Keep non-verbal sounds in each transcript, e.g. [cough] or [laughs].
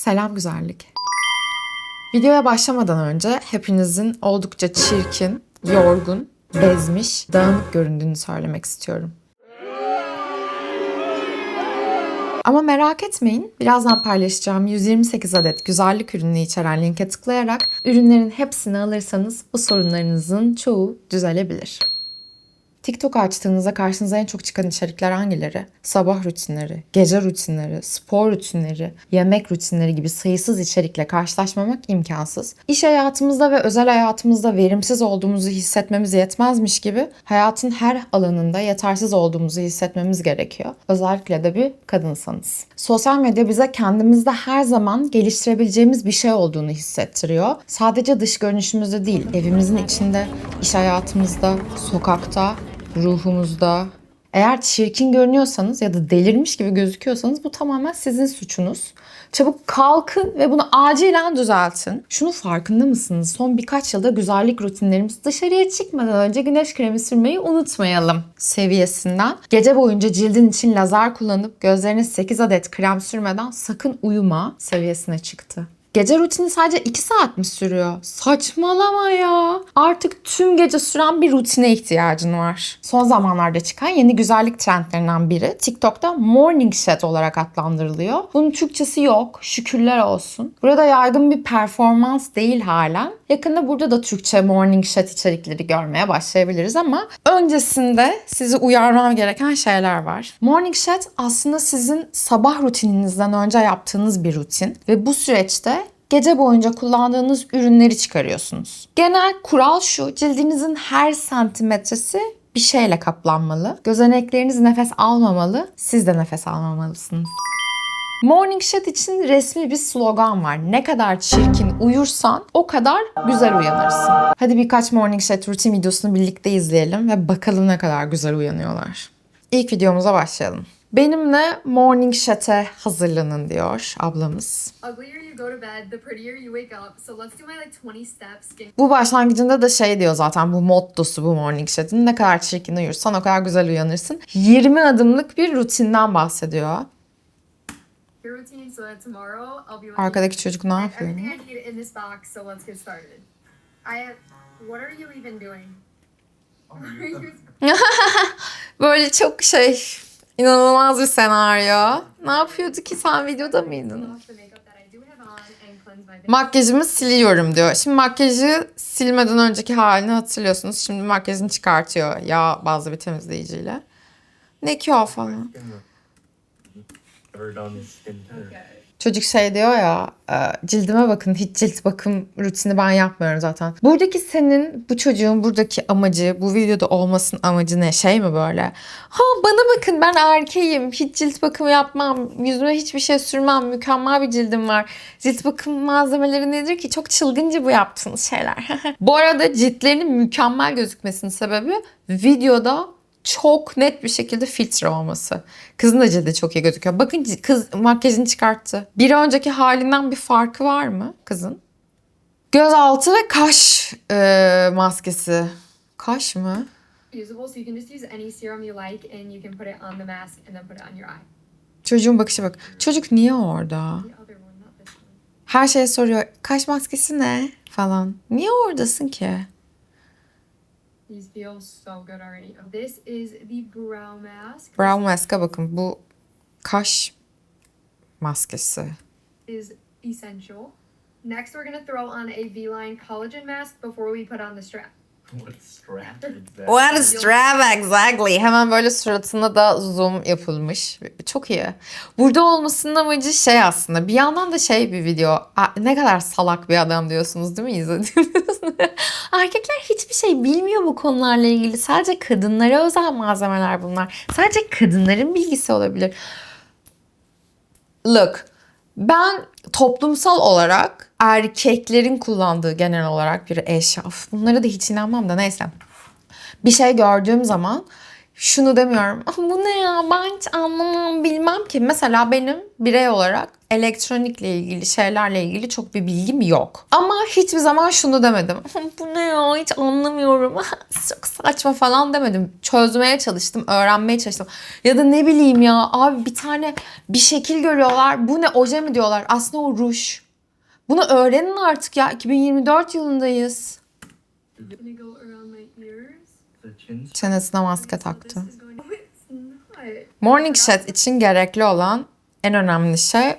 Selam güzellik. Videoya başlamadan önce hepinizin oldukça çirkin, yorgun, bezmiş, dağınık göründüğünü söylemek istiyorum. Ama merak etmeyin, birazdan paylaşacağım 128 adet güzellik ürünü içeren linke tıklayarak ürünlerin hepsini alırsanız bu sorunlarınızın çoğu düzelebilir. TikTok açtığınızda karşınıza en çok çıkan içerikler hangileri? Sabah rutinleri, gece rutinleri, spor rutinleri, yemek rutinleri gibi sayısız içerikle karşılaşmamak imkansız. İş hayatımızda ve özel hayatımızda verimsiz olduğumuzu hissetmemiz yetmezmiş gibi hayatın her alanında yetersiz olduğumuzu hissetmemiz gerekiyor. Özellikle de bir kadınsanız. Sosyal medya bize kendimizde her zaman geliştirebileceğimiz bir şey olduğunu hissettiriyor. Sadece dış görünüşümüzde değil, evimizin içinde, iş hayatımızda, sokakta, ruhumuzda. Eğer çirkin görünüyorsanız ya da delirmiş gibi gözüküyorsanız bu tamamen sizin suçunuz. Çabuk kalkın ve bunu acilen düzeltin. Şunu farkında mısınız? Son birkaç yılda güzellik rutinlerimiz dışarıya çıkmadan önce güneş kremi sürmeyi unutmayalım seviyesinden. Gece boyunca cildin için lazer kullanıp gözlerine 8 adet krem sürmeden sakın uyuma seviyesine çıktı. Gece rutini sadece 2 saat mi sürüyor? Saçmalama ya. Artık tüm gece süren bir rutine ihtiyacın var. Son zamanlarda çıkan yeni güzellik trendlerinden biri TikTok'ta morning set olarak adlandırılıyor. Bunun Türkçesi yok. Şükürler olsun. Burada yaygın bir performans değil halen. Yakında burada da Türkçe morning set içerikleri görmeye başlayabiliriz ama öncesinde sizi uyarmam gereken şeyler var. Morning set aslında sizin sabah rutininizden önce yaptığınız bir rutin ve bu süreçte gece boyunca kullandığınız ürünleri çıkarıyorsunuz. Genel kural şu, cildinizin her santimetresi bir şeyle kaplanmalı. Gözenekleriniz nefes almamalı, siz de nefes almamalısınız. Morning Shot için resmi bir slogan var. Ne kadar çirkin uyursan o kadar güzel uyanırsın. Hadi birkaç Morning Shot rutin videosunu birlikte izleyelim ve bakalım ne kadar güzel uyanıyorlar. İlk videomuza başlayalım. Benimle Morning Shot'e hazırlanın diyor ablamız. uglier you go to bed, the prettier you wake up. So let's do my like 20 steps skin Bu başlangıcında da şey diyor zaten bu mottosu bu Morning Shot'ın. Ne kadar çirkin uyursan o kadar güzel uyanırsın. 20 adımlık bir rutinden bahsediyor. Arkadaki çocuk ne "I have yapıyor? Böyle çok şey inanılmaz bir senaryo. Ne yapıyordu ki sen videoda mıydın? Makyajımı siliyorum diyor. Şimdi makyajı silmeden önceki halini hatırlıyorsunuz. Şimdi makyajını çıkartıyor yağ bazlı bir temizleyiciyle. Ne ki o falan. Skin? Okay. Çocuk şey diyor ya e, cildime bakın hiç cilt bakım rutini ben yapmıyorum zaten. Buradaki senin bu çocuğun buradaki amacı bu videoda olmasının amacı ne şey mi böyle? Ha bana bakın ben erkeğim hiç cilt bakımı yapmam yüzüme hiçbir şey sürmem mükemmel bir cildim var. Cilt bakım malzemeleri nedir ki çok çılgınca bu yaptığınız şeyler. [laughs] bu arada ciltlerinin mükemmel gözükmesinin sebebi videoda çok net bir şekilde filtre olması. Kızın da cildi çok iyi gözüküyor. Bakın kız makyajını çıkarttı. Bir önceki halinden bir farkı var mı kızın? Gözaltı ve kaş e, maskesi. Kaş mı? Çocuğun bakışı bak. Çocuk niye orada? Her şeye soruyor. Kaş maskesi ne? Falan. Niye oradasın ki? These feel so good already. Oh, this is the brow mask. Brow mask'a bakın. Bu kaş maskesi. is essential. Next, we're gonna throw on a V-line collagen mask before we put on the strap. What a strap exactly. Hemen böyle suratına da zoom yapılmış. Çok iyi. Burada olmasının amacı şey aslında. Bir yandan da şey bir video. Ne kadar salak bir adam diyorsunuz değil mi izlediğinizde? [laughs] Erkekler hiçbir şey bilmiyor bu konularla ilgili. Sadece kadınlara özel malzemeler bunlar. Sadece kadınların bilgisi olabilir. Look, ben toplumsal olarak erkeklerin kullandığı genel olarak bir eşya. Of, bunlara da hiç inanmam da neyse. Bir şey gördüğüm zaman şunu demiyorum. "Ah, Bu ne ya ben hiç anlamam bilmem ki. Mesela benim birey olarak elektronikle ilgili şeylerle ilgili çok bir bilgim yok. Ama hiçbir zaman şunu demedim. [laughs] Bu ne ya hiç anlamıyorum. [laughs] çok saçma falan demedim. Çözmeye çalıştım, öğrenmeye çalıştım. Ya da ne bileyim ya abi bir tane bir şekil görüyorlar. Bu ne oje mi diyorlar. Aslında o ruj. Bunu öğrenin artık ya. 2024 yılındayız. Çenesine maske taktı. Morning Shed için gerekli olan en önemli şey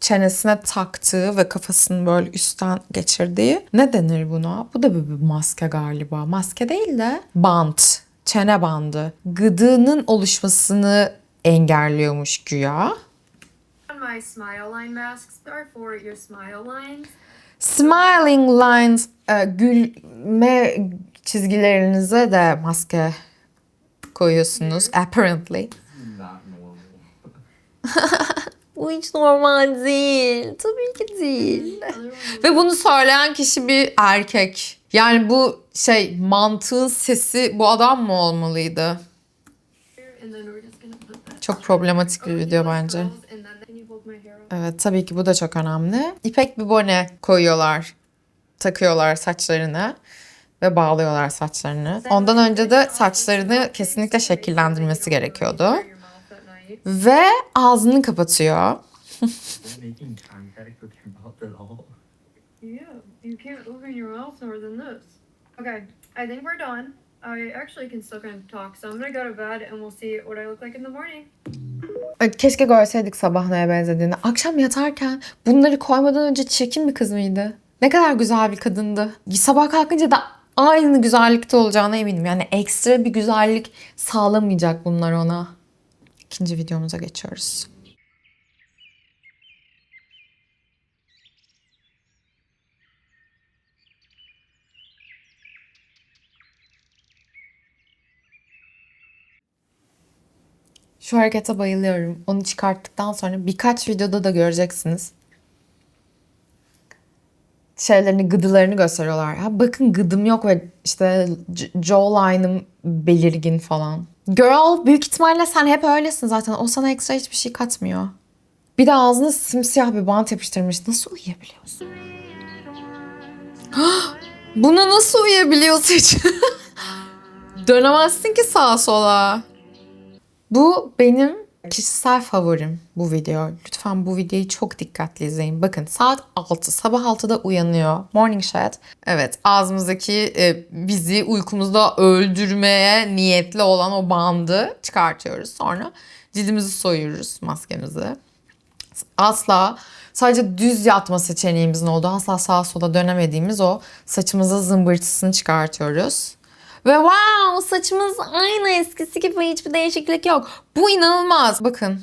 çenesine taktığı ve kafasını böyle üstten geçirdiği. Ne denir buna? Bu da bir maske galiba. Maske değil de bant. Çene bandı. Gıdığının oluşmasını engelliyormuş güya. My smile line masks are for your smile lines. Smiling lines, e, gülme çizgilerinize de maske koyuyorsunuz apparently. [laughs] Bu hiç normal değil. Tabii ki değil. Ve bunu söyleyen kişi bir erkek. Yani bu şey mantığın sesi bu adam mı olmalıydı? Çok problematik bir video bence. Evet tabii ki bu da çok önemli. İpek bir bone koyuyorlar. Takıyorlar saçlarını ve bağlıyorlar saçlarını. Ondan önce de saçlarını kesinlikle şekillendirmesi gerekiyordu. [laughs] Ve ağzını kapatıyor. Okay, I think we're done. I actually can still kind of talk, so I'm gonna go to bed and we'll see what I look like in the morning. Ay, Keşke görseydik sabah neye benzediğini. Akşam yatarken bunları koymadan önce çirkin bir kız mıydı? Ne kadar güzel bir kadındı. Sabah kalkınca da aynı güzellikte olacağına eminim. Yani ekstra bir güzellik sağlamayacak bunlar ona. İkinci videomuza geçiyoruz. Şu harekete bayılıyorum. Onu çıkarttıktan sonra birkaç videoda da göreceksiniz. Şeylerini, gıdılarını gösteriyorlar. Ha bakın gıdım yok ve işte jawline'ım belirgin falan. Girl büyük ihtimalle sen hep öylesin zaten. O sana ekstra hiçbir şey katmıyor. Bir de ağzına simsiyah bir bant yapıştırmış. Nasıl uyuyabiliyorsun? [gasps] Buna nasıl uyuyabiliyorsun hiç? [laughs] Dönemezsin ki sağa sola. Bu benim kişisel favorim bu video. Lütfen bu videoyu çok dikkatli izleyin. Bakın saat 6, sabah 6'da uyanıyor. Morning Shed. Evet ağzımızdaki e, bizi uykumuzda öldürmeye niyetli olan o bandı çıkartıyoruz. Sonra cildimizi soyuyoruz maskemizi. Asla sadece düz yatma seçeneğimizin olduğu asla sağa sola dönemediğimiz o saçımızın zımbırtısını çıkartıyoruz. Ve wow saçımız aynı eskisi gibi hiçbir değişiklik yok. Bu inanılmaz. Bakın.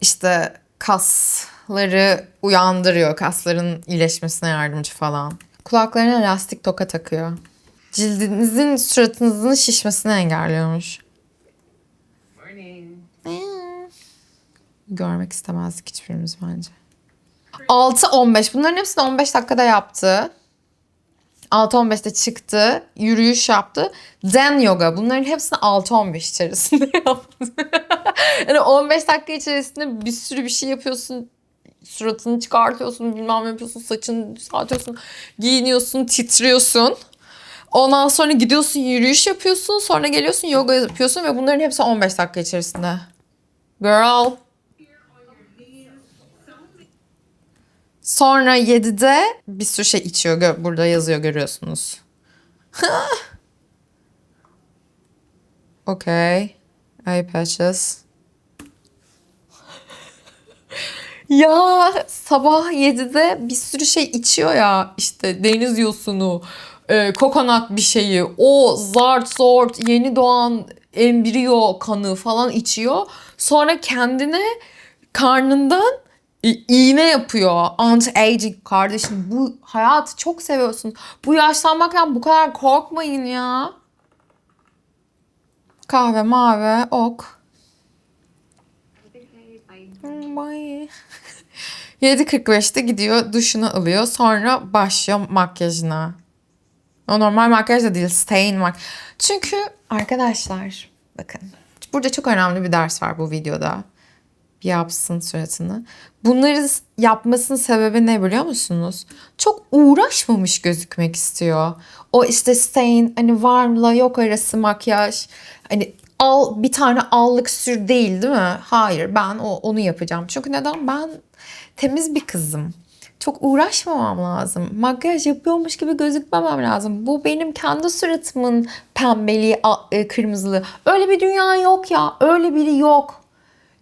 İşte kasları uyandırıyor. Kasların iyileşmesine yardımcı falan. Kulaklarına lastik toka takıyor. Cildinizin suratınızın şişmesini engelliyormuş. Morning. Görmek istemezdik hiçbirimiz bence. 6-15. Bunların hepsini 15 dakikada yaptı. 6-15'te çıktı. Yürüyüş yaptı. Zen yoga. Bunların hepsini 6-15 içerisinde [laughs] yaptı. yani 15 dakika içerisinde bir sürü bir şey yapıyorsun. Suratını çıkartıyorsun, bilmem ne yapıyorsun, saçını düzeltiyorsun, giyiniyorsun, titriyorsun. Ondan sonra gidiyorsun yürüyüş yapıyorsun, sonra geliyorsun yoga yapıyorsun ve bunların hepsi 15 dakika içerisinde. Girl. Sonra 7'de bir sürü şey içiyor. Burada yazıyor görüyorsunuz. [laughs] okay. Eye patches. [laughs] ya sabah 7'de bir sürü şey içiyor ya. İşte deniz yosunu, e, kokonat bir şeyi, o zart zort yeni doğan embriyo kanı falan içiyor. Sonra kendine karnından İ- iğne yapıyor. Anti-aging kardeşim. Bu hayatı çok seviyorsun. Bu yaşlanmaktan bu kadar korkmayın ya. Kahve mavi ok. Bye. [laughs] 7.45'te gidiyor duşunu alıyor. Sonra başlıyor makyajına. O normal makyaj da değil. Stain mak. Çünkü arkadaşlar bakın. Burada çok önemli bir ders var bu videoda. Yapsın suratını. Bunları yapmasının sebebi ne biliyor musunuz? Çok uğraşmamış gözükmek istiyor. O işte stain hani varla yok arası makyaj. Hani al bir tane allık sür değil değil mi? Hayır ben o, onu yapacağım. Çünkü neden? Ben temiz bir kızım. Çok uğraşmamam lazım. Makyaj yapıyormuş gibi gözükmemem lazım. Bu benim kendi suratımın pembeliği, e, kırmızılığı. Öyle bir dünya yok ya. Öyle biri yok.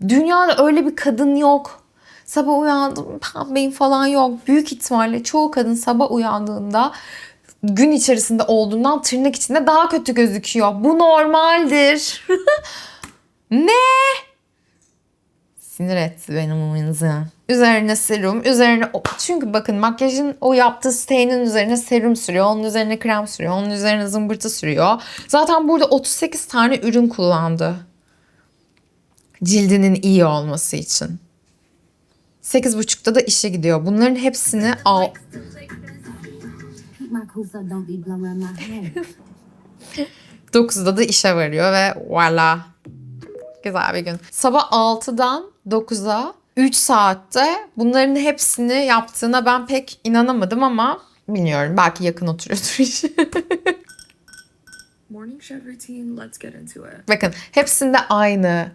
Dünyada öyle bir kadın yok. Sabah uyandım pembeyim falan yok. Büyük ihtimalle çoğu kadın sabah uyandığında gün içerisinde olduğundan tırnak içinde daha kötü gözüküyor. Bu normaldir. [laughs] ne? Sinir etti benim uyunuzu. Üzerine serum, üzerine... Çünkü bakın makyajın o yaptığı stain'in üzerine serum sürüyor, onun üzerine krem sürüyor, onun üzerine zımbırtı sürüyor. Zaten burada 38 tane ürün kullandı. Cildinin iyi olması için. 8.30'da da işe gidiyor. Bunların hepsini al... 9'da da işe varıyor ve voila. Güzel bir gün. Sabah 6'dan 9'a 3 saatte bunların hepsini yaptığına ben pek inanamadım ama bilmiyorum. Belki yakın oturuyordur [laughs] iş. Morning shed routine, let's get into it. Bakın hepsinde aynı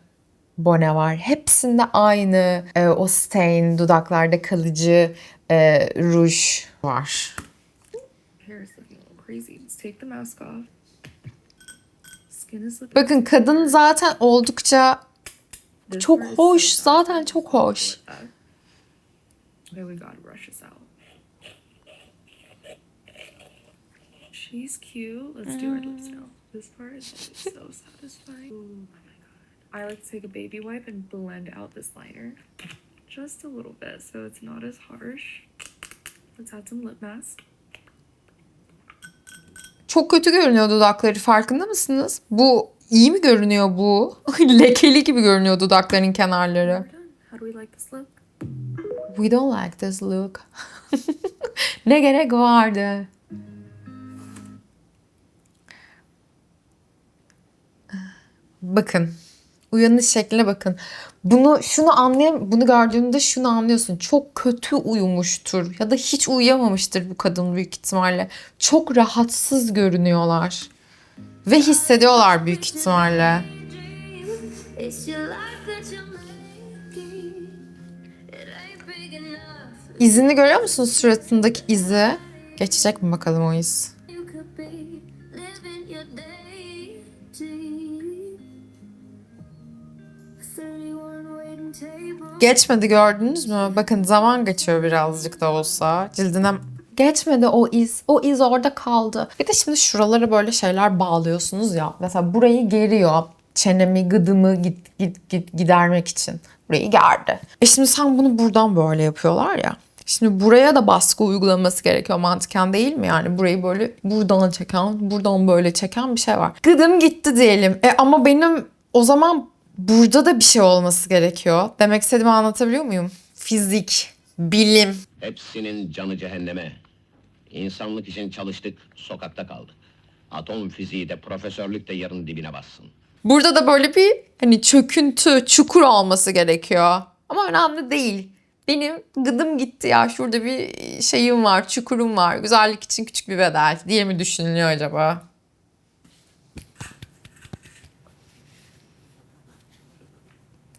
bone var. Hepsinde aynı e, o stain, dudaklarda kalıcı e, ruj var. Bakın kadın zaten oldukça çok hoş. Zaten çok hoş. Out. She's cute. Let's do her lips now. This part is so satisfying. I like to take a baby wipe and blend out this liner. Just a little bit so it's not as harsh. Let's add some lip mask. Çok kötü görünüyor dudakları farkında mısınız? Bu iyi mi görünüyor bu? [laughs] Lekeli gibi görünüyor dudakların kenarları. How do we like this look? We don't like this look. [laughs] ne gerek vardı? Bakın. Uyanış şekline bakın. Bunu şunu anlayam bunu gördüğünde şunu anlıyorsun. Çok kötü uyumuştur ya da hiç uyuyamamıştır bu kadın büyük ihtimalle. Çok rahatsız görünüyorlar. Ve hissediyorlar büyük ihtimalle. İzini görüyor musunuz suratındaki izi? Geçecek mi bakalım o iz? Geçmedi gördünüz mü? Bakın zaman geçiyor birazcık da olsa. Cildine geçmedi o iz. O iz orada kaldı. Bir de şimdi şuralara böyle şeyler bağlıyorsunuz ya. Mesela burayı geriyor. Çenemi, gıdımı git, git, git, gidermek için. Burayı gerdi. E şimdi sen bunu buradan böyle yapıyorlar ya. Şimdi buraya da baskı uygulaması gerekiyor mantıken değil mi? Yani burayı böyle buradan çeken, buradan böyle çeken bir şey var. Gıdım gitti diyelim. E ama benim o zaman burada da bir şey olması gerekiyor. Demek istediğimi anlatabiliyor muyum? Fizik, bilim. Hepsinin canı cehenneme. İnsanlık için çalıştık, sokakta kaldık. Atom fiziği de profesörlük de yarın dibine bassın. Burada da böyle bir hani çöküntü, çukur olması gerekiyor. Ama önemli değil. Benim gıdım gitti ya. Şurada bir şeyim var, çukurum var. Güzellik için küçük bir bedel diye mi düşünülüyor acaba?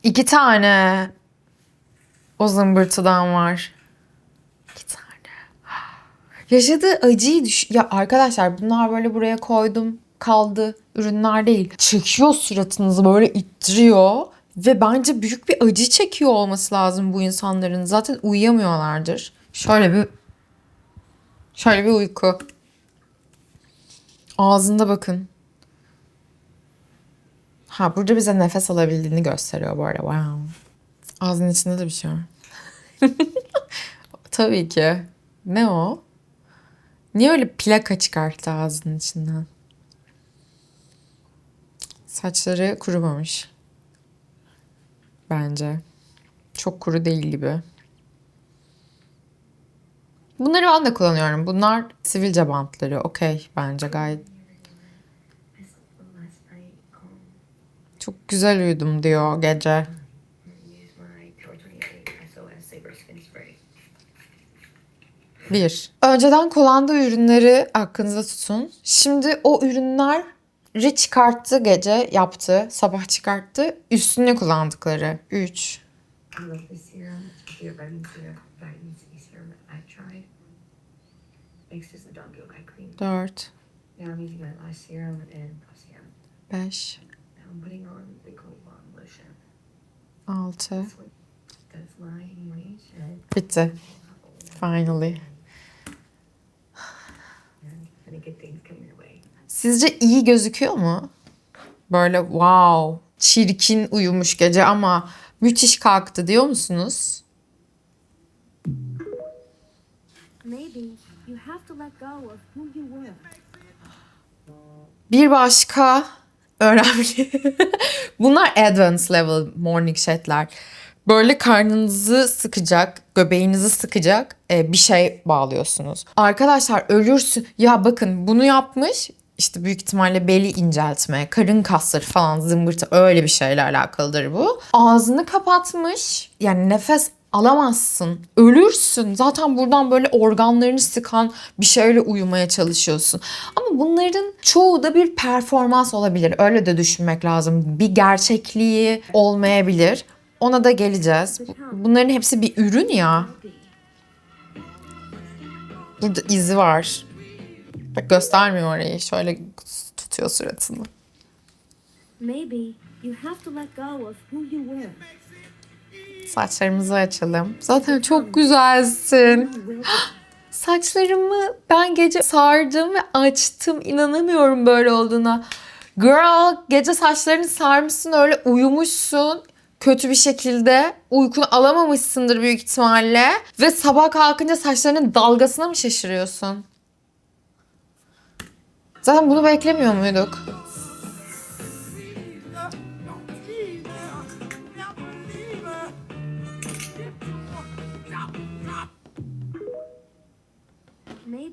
İki tane o zımbırtıdan var. İki tane. Yaşadığı acıyı düş... Ya arkadaşlar bunlar böyle buraya koydum kaldı ürünler değil. Çekiyor suratınızı böyle ittiriyor. Ve bence büyük bir acı çekiyor olması lazım bu insanların. Zaten uyuyamıyorlardır. Şöyle bir şöyle bir uyku. Ağzında bakın. Ha burada bize nefes alabildiğini gösteriyor bu arada. Wow. Ağzının içinde de bir şey var. [laughs] Tabii ki. Ne o? Niye öyle plaka çıkarttı ağzının içinden? Saçları kurumamış. Bence. Çok kuru değil gibi. Bunları ben de kullanıyorum. Bunlar sivilce bantları. Okey bence gayet. Çok güzel uyudum diyor gece. Bir. Önceden kullandığı ürünleri aklınızda tutun. Şimdi o ürünleri çıkarttı gece yaptı. Sabah çıkarttı. Üstüne kullandıkları. Üç. I love this serum. It's the vitamin C, vitamin C serum that I tried. Makes this the Don't Go Eye Cream. Dört. Beş. I'm putting on the Gold Bond lotion. Altı. This one does my animation. Bitti. Finally. And any good things come your way. Sizce iyi gözüküyor mu? Böyle wow, çirkin uyumuş gece ama müthiş kalktı diyor musunuz? Maybe you have to let go of who you were. Bir başka önemli. [laughs] Bunlar advanced level morning shot'ler. Böyle karnınızı sıkacak, göbeğinizi sıkacak e, bir şey bağlıyorsunuz. Arkadaşlar ölürsün. Ya bakın bunu yapmış. İşte büyük ihtimalle beli inceltme, karın kasları falan zımbırtı öyle bir şeyle alakalıdır bu. Ağzını kapatmış. Yani nefes alamazsın. Ölürsün. Zaten buradan böyle organlarını sıkan bir şeyle uyumaya çalışıyorsun. Ama bunların çoğu da bir performans olabilir. Öyle de düşünmek lazım. Bir gerçekliği olmayabilir. Ona da geleceğiz. Bu- Bunların hepsi bir ürün ya. Burada izi var. Bak göstermiyor orayı. Şöyle tutuyor suratını. Maybe you have to let go of who you were. Saçlarımızı açalım. Zaten çok güzelsin. [gasps] Saçlarımı ben gece sardım ve açtım. İnanamıyorum böyle olduğuna. Girl gece saçlarını sarmışsın öyle uyumuşsun. Kötü bir şekilde uykunu alamamışsındır büyük ihtimalle. Ve sabah kalkınca saçlarının dalgasına mı şaşırıyorsun? Zaten bunu beklemiyor muyduk?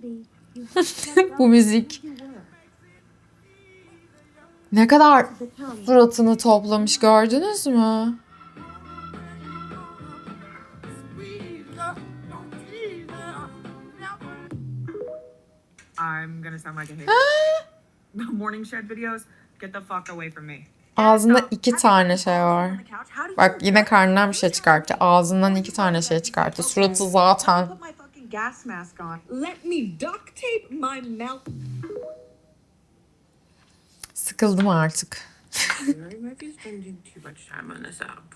[laughs] Bu müzik. Ne kadar suratını toplamış gördünüz mü? I'm gonna sound like a hater. [gasps] the morning shed videos, get the fuck away from me. Ağzında iki tane şey var. Bak yine karnından bir şey çıkarttı. Ağzından iki tane şey çıkarttı. Suratı zaten. Gas mask on. Let me duct tape my mouth. Sıkıldım artık. You might be spending too much time on this app.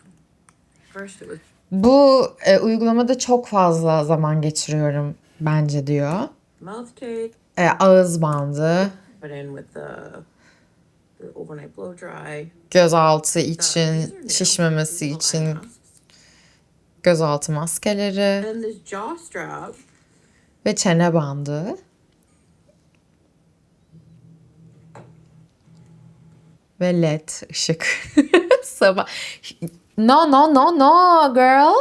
First it was Bu e, uygulamada çok fazla zaman geçiriyorum bence diyor. mouth tape, E, ağız bandı, put in with the the overnight blow dry. gözaltı için, şişmemesi için. Gözaltı maskeleri ve çene bandı. Ve led ışık. [laughs] Sabah. No no no no girl.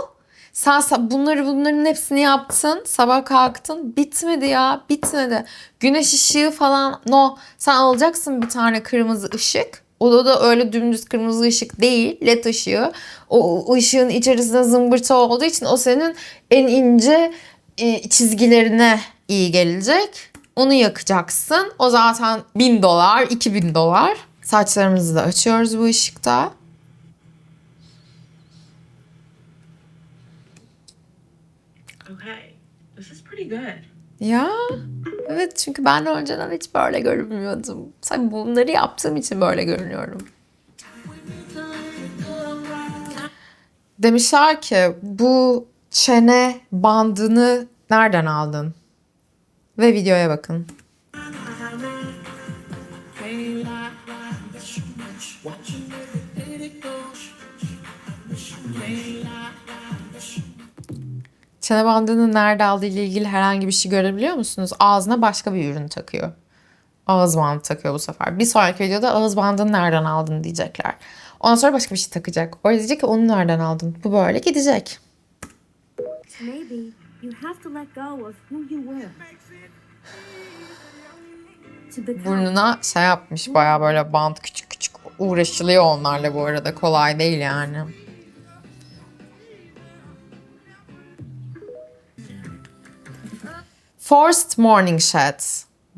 Sen sa- bunları bunların hepsini yaptın. Sabah kalktın. Bitmedi ya. Bitmedi. Güneş ışığı falan. No. Sen alacaksın bir tane kırmızı ışık. O da öyle dümdüz kırmızı ışık değil. LED ışığı. O ışığın içerisinde zımbırtı olduğu için o senin en ince e, çizgilerine iyi gelecek. Onu yakacaksın. O zaten 1000 dolar, 2000 dolar. Saçlarımızı da açıyoruz bu ışıkta. Okay. This is pretty good. Ya evet çünkü ben önceden hiç böyle görünmüyordum. Sen bunları yaptığım için böyle görünüyorum. Demişler ki bu çene bandını nereden aldın? Ve videoya bakın. Çene bandını nerede aldığı ile ilgili herhangi bir şey görebiliyor musunuz? Ağzına başka bir ürün takıyor. Ağız bandı takıyor bu sefer. Bir sonraki videoda ağız bandını nereden aldın diyecekler. Ondan sonra başka bir şey takacak. O diyecek ki onu nereden aldın? Bu böyle gidecek. Maybe you have to let go of who you were. To become Burnuna şey yapmış baya böyle bant küçük küçük uğraşılıyor onlarla bu arada. Kolay değil yani. Forced morning shed.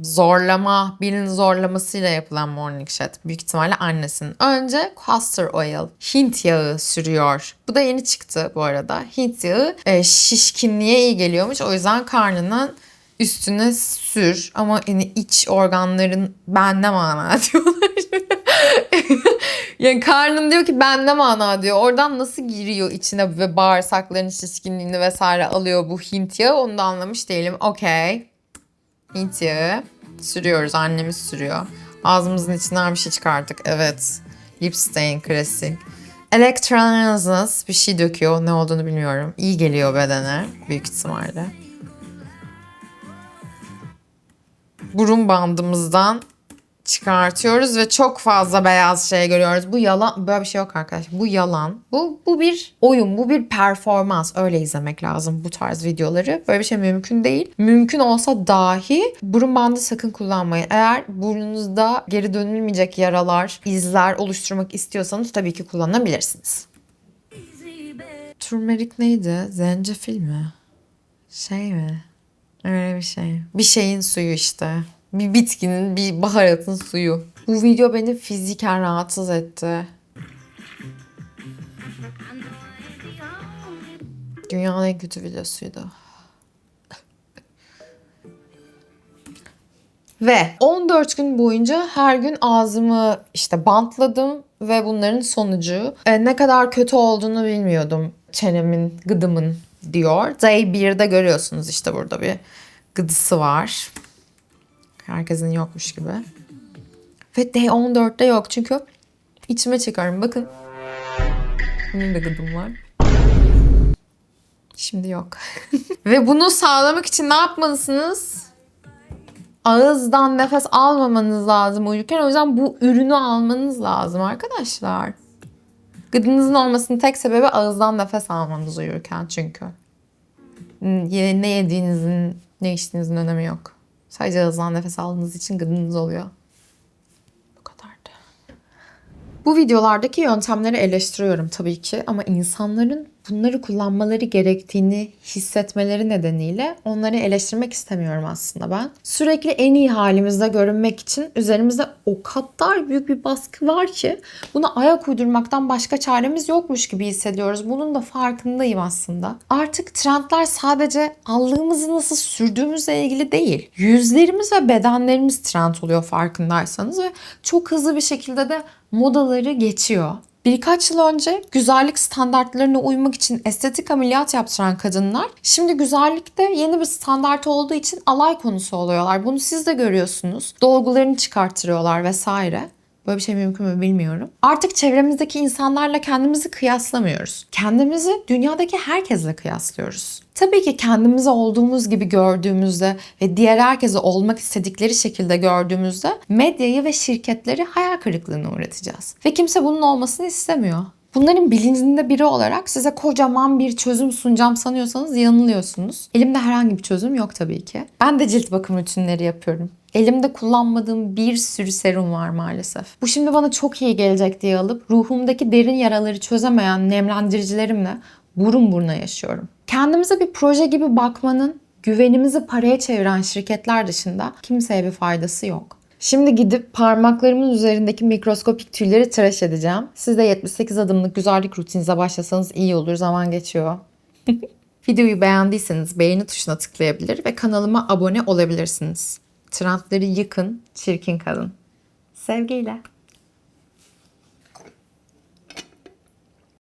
Zorlama, birinin zorlamasıyla yapılan morning shed. Büyük ihtimalle annesinin. Önce castor oil, Hint yağı sürüyor. Bu da yeni çıktı bu arada. Hint yağı e, şişkinliğe iyi geliyormuş. O yüzden karnının üstüne sür. Ama yani iç organların bende mana [laughs] diyorlar. yani karnın diyor ki bende mana diyor. Oradan nasıl giriyor içine ve bağırsakların şişkinliğini vesaire alıyor bu Hint yağı onu da anlamış değilim. Okey. Hint yağı sürüyoruz. Annemiz sürüyor. Ağzımızın içinden bir şey çıkarttık. Evet. Lip stain klasik. Electrolysis bir şey döküyor. Ne olduğunu bilmiyorum. İyi geliyor bedene. Büyük ihtimalle. Burun bandımızdan çıkartıyoruz ve çok fazla beyaz şey görüyoruz. Bu yalan, böyle bir şey yok arkadaşlar. Bu yalan. Bu, bu bir oyun, bu bir performans. Öyle izlemek lazım bu tarz videoları. Böyle bir şey mümkün değil. Mümkün olsa dahi burun bandı sakın kullanmayın. Eğer burnunuzda geri dönülmeyecek yaralar, izler oluşturmak istiyorsanız tabii ki kullanabilirsiniz. Turmerik neydi? Zencefil mi? Şey mi? Öyle bir şey. Bir şeyin suyu işte. Bir bitkinin, bir baharatın suyu. Bu video beni fiziken rahatsız etti. Dünyanın en kötü videosuydu. Ve 14 gün boyunca her gün ağzımı işte bantladım ve bunların sonucu e, ne kadar kötü olduğunu bilmiyordum çenemin, gıdımın diyor. Day 1'de görüyorsunuz işte burada bir gıdısı var. Herkesin yokmuş gibi. Ve day 14'te yok çünkü içime çıkarım. Bakın. Benim de gıdım var. Şimdi yok. [laughs] Ve bunu sağlamak için ne yapmalısınız? Ağızdan nefes almamanız lazım uyurken. O yüzden bu ürünü almanız lazım arkadaşlar. Gıdınızın olmasının tek sebebi ağızdan nefes almanız uyurken çünkü. Ne yediğinizin, ne içtiğinizin önemi yok. Sadece ağızdan nefes aldığınız için gıdınız oluyor. Bu kadardı. Bu videolardaki yöntemleri eleştiriyorum tabii ki ama insanların bunları kullanmaları gerektiğini hissetmeleri nedeniyle onları eleştirmek istemiyorum aslında ben. Sürekli en iyi halimizde görünmek için üzerimizde o kadar büyük bir baskı var ki buna ayak uydurmaktan başka çaremiz yokmuş gibi hissediyoruz. Bunun da farkındayım aslında. Artık trendler sadece allığımızı nasıl sürdüğümüzle ilgili değil. Yüzlerimiz ve bedenlerimiz trend oluyor farkındaysanız ve çok hızlı bir şekilde de modaları geçiyor. Birkaç yıl önce güzellik standartlarına uymak için estetik ameliyat yaptıran kadınlar şimdi güzellikte yeni bir standart olduğu için alay konusu oluyorlar. Bunu siz de görüyorsunuz. Dolgularını çıkarttırıyorlar vesaire. Böyle bir şey mümkün mü bilmiyorum. Artık çevremizdeki insanlarla kendimizi kıyaslamıyoruz. Kendimizi dünyadaki herkesle kıyaslıyoruz. Tabii ki kendimizi olduğumuz gibi gördüğümüzde ve diğer herkese olmak istedikleri şekilde gördüğümüzde medyayı ve şirketleri hayal kırıklığına uğratacağız. Ve kimse bunun olmasını istemiyor. Bunların bilincinde biri olarak size kocaman bir çözüm sunacağım sanıyorsanız yanılıyorsunuz. Elimde herhangi bir çözüm yok tabii ki. Ben de cilt bakım rutinleri yapıyorum. Elimde kullanmadığım bir sürü serum var maalesef. Bu şimdi bana çok iyi gelecek diye alıp ruhumdaki derin yaraları çözemeyen nemlendiricilerimle burun buruna yaşıyorum. Kendimize bir proje gibi bakmanın güvenimizi paraya çeviren şirketler dışında kimseye bir faydası yok. Şimdi gidip parmaklarımın üzerindeki mikroskopik tüyleri tıraş edeceğim. Siz de 78 adımlık güzellik rutininize başlasanız iyi olur. Zaman geçiyor. [laughs] Videoyu beğendiyseniz beğeni tuşuna tıklayabilir ve kanalıma abone olabilirsiniz. Trendleri yıkın, çirkin kalın. Sevgiyle.